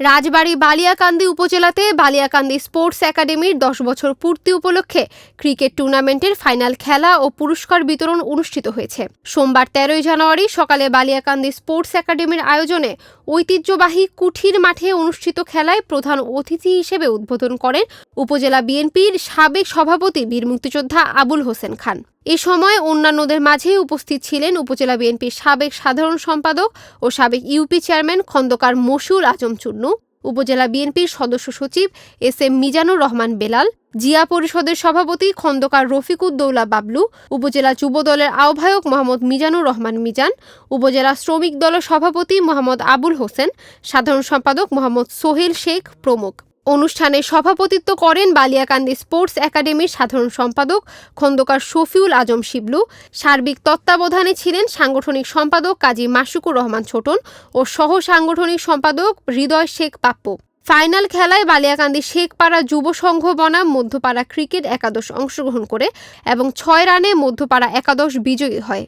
রাজবাড়ী বালিয়াকান্দি উপজেলাতে বালিয়াকান্দি স্পোর্টস একাডেমির দশ বছর পূর্তি উপলক্ষে ক্রিকেট টুর্নামেন্টের ফাইনাল খেলা ও পুরস্কার বিতরণ অনুষ্ঠিত হয়েছে। সোমবার তেরোই জানুয়ারি সকালে বালিয়াকান্দি স্পোর্টস একাডেমির আয়োজনে ঐতিহ্যবাহী কুঠির মাঠে অনুষ্ঠিত খেলায় প্রধান অতিথি হিসেবে উদ্বোধন করেন উপজেলা বিএনপির সাবেক সভাপতি বীর মুক্তিযোদ্ধা আবুল হোসেন খান। এ সময় অন্যান্যদের মাঝে উপস্থিত ছিলেন উপজেলা বিএনপির সাবেক সাধারণ সম্পাদক ও সাবেক ইউপি চেয়ারম্যান খন্দকার মশুর আজম চুন্নু, উপজেলা বিএনপির সদস্য সচিব এস এম মিজানুর রহমান বেলাল, জিয়া পরিষদের সভাপতি খন্দকার রফিকুদ্দৌলা বাবলু, উপজেলা যুব দলের আহ্বায়ক মোহাম্মদ মিজানুর রহমান মিজান, উপজেলা শ্রমিক দলের সভাপতি মোহাম্মদ আবুল হোসেন, সাধারণ সম্পাদক মোহাম্মদ সোহেল শেখ প্রমুখ। অনুষ্ঠানে সভাপতিত্ব করেন বালিয়াকান্দি স্পোর্টস একাডেমির সাধারণ সম্পাদক খন্দকার শফিউল আজম শিবলু, সার্বিক তত্ত্বাবধানে ছিলেন সাংগঠনিক সম্পাদক কাজী মাসুকুর রহমান ছোটন ও সহ সাংগঠনিক সম্পাদক হৃদয় শেখ পাপ্পু। ফাইনাল খেলায় বালিয়াকান্দি শেখপাড়া যুব সংঘ বনাম মধ্যপাড়া ক্রিকেট একাদশ অংশগ্রহণ করে এবং ছয় রানে মধ্যপাড়া একাদশ বিজয়ী হয়।